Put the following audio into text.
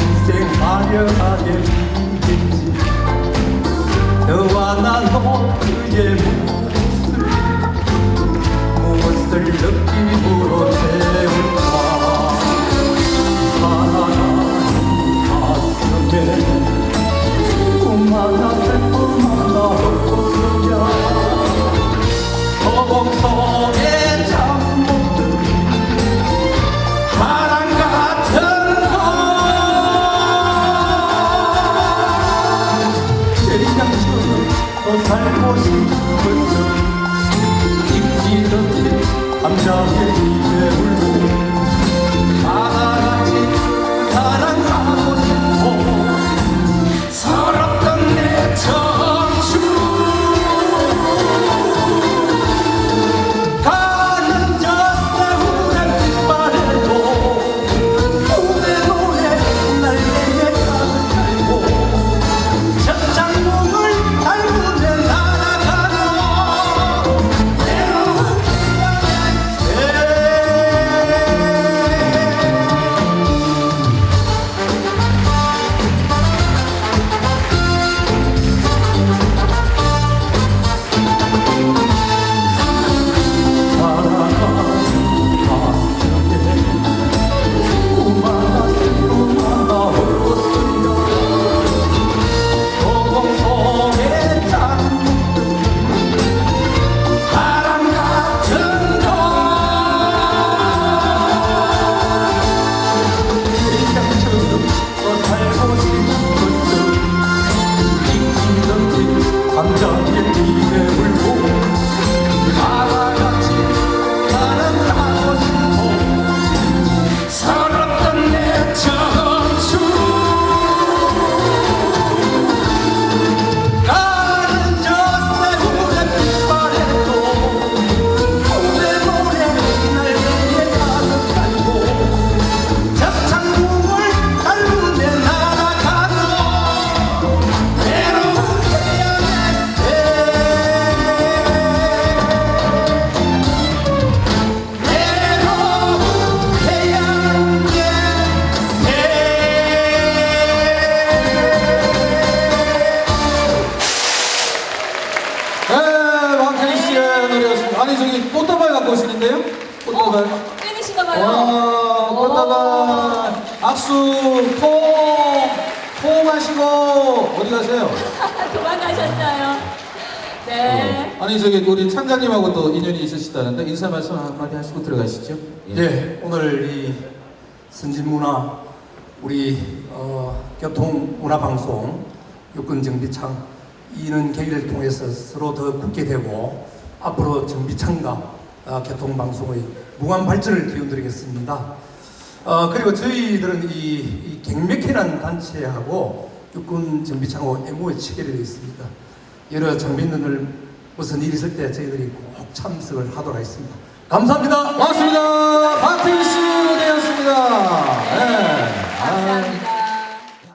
인생 화려하게 피겠지 너와 나 너의 무엇을 무엇을 느낌으로 채울까? 사랑하는 가슴에 더 살고 싶었어 입지덕지 감정의 입 아니 저기 꽃다발 갖고 오시는데요? 꽃다발. 어, 팬이신가 봐요. 와, 꽃다발. 악수, 포, 포 마시고 어디 가세요? 도망가셨어요. 네. 아니 저기 우리 창장님하고 또 인연이 있으시다는데 인사 말씀 한마디 하시고 들어가시죠. 네, 오늘 이 선진문화 우리 어, 교통문화방송 육군정비창 이는 계기를 통해서 서로 더 굳게 되고 앞으로 정비창과 어, 교통방송의 무한 발전을 기원드리겠습니다. 어, 그리고 저희들은 이, 이 갱맥회라는 단체하고 육군 정비창하고 MO에 체결이 되어 있습니다. 여러 장비인들 무슨 일 있을 때 저희들이 꼭 참석을 하도록 하겠습니다. 감사합니다. 고맙습니다.